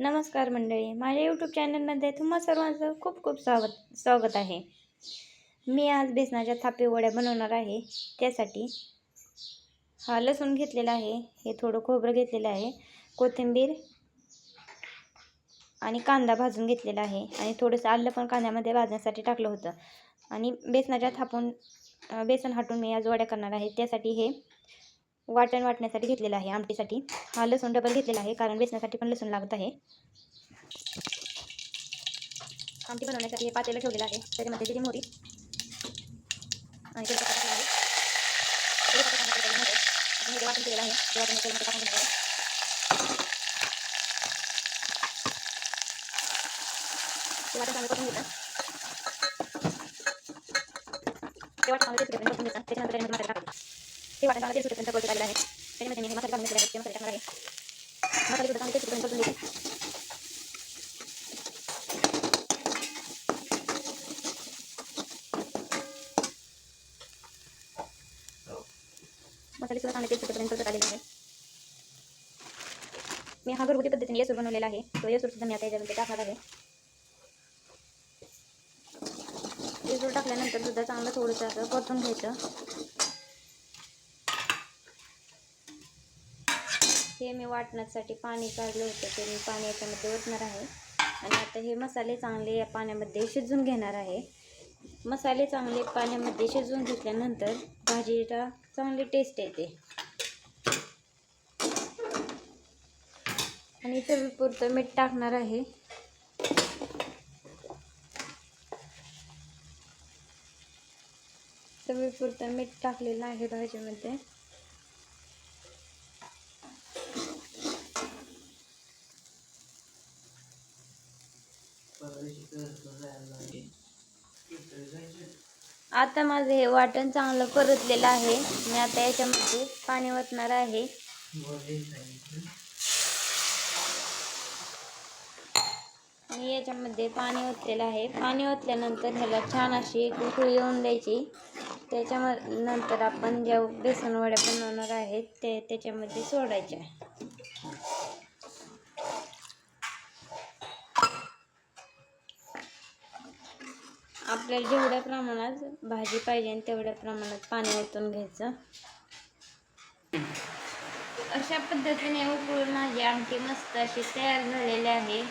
नमस्कार मंडळी माझ्या यूट्यूब चॅनलमध्ये तुम्हा सर्वांचं खूप खूप स्वागत स्वागत आहे. मी आज बेसनाच्या थापी वड्या बनवणार आहे. त्यासाठी हा लसूण घेतलेला आहे हे थोडं खोबरं घेतलेलं आहे कोथिंबीर आणि कांदा भाजून घेतलेला आहे. आणि थोडंसं आलं पण कांद्यामध्ये भाजण्यासाठी टाकलं होतं. आणि बेसनाच्या थापून बेसन हाटून मी आज वड्या करणार आहे. त्यासाठी हे वाटण वाटण्यासाठी घेतलेलं आहे आमटीसाठी. हा लसूण डबल घेतलेला आहे कारण बेसण्यासाठी पण लसूण लागत आहे. आमटी बनवण्यासाठी हे पातेलं ठेवलेलं आहे त्याच्यामध्ये जिरी मोरी आणि तेलपत्ता वाटण केलेलं आहे ते वाटण तेलमध्ये टाकून घेणार आहे. ते वाटण चांगलं करून घेतं. ते वाटण चांगलं त्याच्यानंतर त्याच्यामध्ये हे टाकायचे ते वाटण चांगलं तेल सुटेपर्यंत आहे त्याच्यामध्ये मी हे मसाले घालून घेतलेले आहेत. ते मसाले टाकणार आहे मसाले सुद्धा चांगले तेल सुटेपर्यंत परतून घ्यायचे मसाले सुद्धा चांगले तेल सुटेपर्यंत परतून आलेले आहे मी हा घरगुती पद्धतीने येसूर बनवलेला आहे. तो येसूर सुद्धा मी आता याच्यामध्ये टाकणार आहे. येसूर टाकल्यानंतर सुद्धा चांगलं थोडंसं असं परतून घ्यायचं. हे मी वाटण्यासाठी पाणी काढलं होतं ते मी पाणी याच्यामध्ये ओतणार आहे. आणि आता हे मसाले चांगले या पाण्यामध्ये शिजवून घेणार आहे. मसाले चांगले पाण्यामध्ये शिजवून घेतल्यानंतर भाजीला चांगली टेस्ट येते. आणि चवीपुरतं मीठ टाकणार आहे. चवीपुरतं मीठ टाकलेलं आहे भाजीमध्ये. आता माझं हे वाटण चांगलं परतलेलं आहे. मी आता याच्यामध्ये पाणी ओतणार आहे. आणि याच्यामध्ये पाणी ओतलेलं आहे. पाणी ओतल्यानंतर ह्याला छान अशी एक उकळी येऊन द्यायची. त्याच्यामध्ये नंतर आपण ज्या बेसन वड्या बनवणार आहेत ते त्याच्यामध्ये सोडायच्या. आपल्याला जेवढ्या प्रमाणात भाजी पाहिजे तेवढ्या प्रमाणात पाणी ओतून घ्यायचं. अशा पद्धतीने उकळून माझी आमटी मस्त अशी तयार झालेली आहे.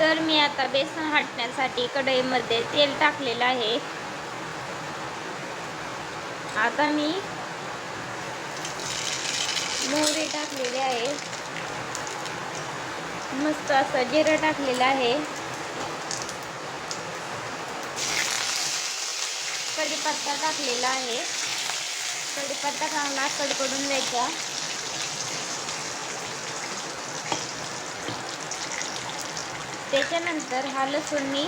तर मी आता बेसन हाटण्यासाठी कढईमध्ये तेल टाकलेलं आहे. आता मी मोहरी टाकलेली आहे. मस्त असं जिरं टाकलेलं आहे. कढीपत्ता टाकलेला आहे. कढीपत्ता चांगला कडकडून द्यायचा त्याच्यानंतर हा लसूण मी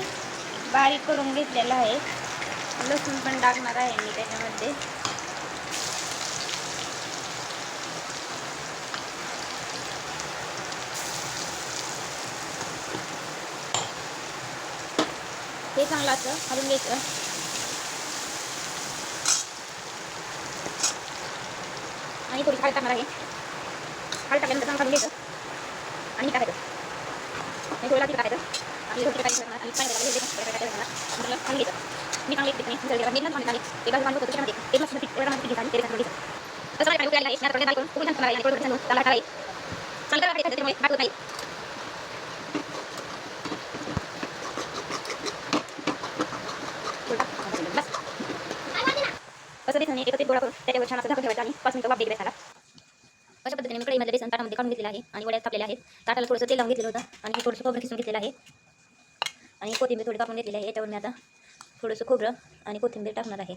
बारीक करून घेतलेला आहे. लसूण पण टाकणार आहे मी त्याच्यामध्ये. हे चांगलं असं घालून घ्यायचं आणि थोडी हळद टाकणार आहे. हळद टाकल्यानंतर चांगलं घालून घ्यायचं. आणि टाकायचं आणि थोडं टाकायचं. आणि थोडी टाकायचं आणि पाणी टाकायचं खाली घ्यायचं. मी चांगली ठिकाणी मिसळ केला मीठ पाणी ते बाजू त्याच्यामध्ये. ते घ्यायचं. तसं काय उकळायला आहे करून खूप छान आणि थोडं चांगलं टाकायचं त्याच्यामुळे. नाही बस असं बेसन एकत्रित गोळा करून त्याच्यावर छान असं झाकून ठेवायचं आणि पाच मिनिटं वाफ द्यायची अशा पद्धतीने मी कढईमध्ये बेसन ताटामध्ये काढून घेतलेलं आहे आणि वड्यात थापलेल्या आहेत. ताटाला थोडंसं तेल लावून घेतलेलं होतं आणि थोडंसं खोबरं खिसून घेतलेलं आहे. आणि कोथिंबीर थोडी कापून घेतलेली आहे. याच्यावर मी आता थोडंसं खोबरं आणि कोथिंबीर टाकणार आहे.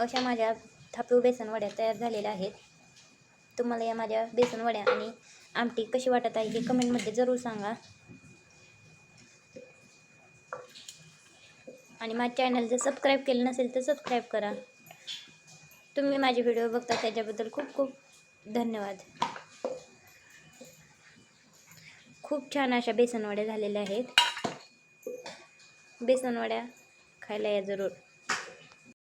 अशा माझ्या थापीव बेसन वड्या तयार झालेल्या आहेत. तुम्हाला या माझ्या बेसन वड्या आणि आमटी कशी वाटत आहे हे कमेंटमध्ये जरूर सांगा. आणि माझ्या चॅनल जर सबस्क्राईब केलं नसेल तर सबस्क्राईब करा. तुम्ही माझे व्हिडिओ बघता त्याच्याबद्दल खूप खूप धन्यवाद. खूप छान अशा बेसनवड्या झालेल्या आहेत. बेसनवड्या खायला या जरूर.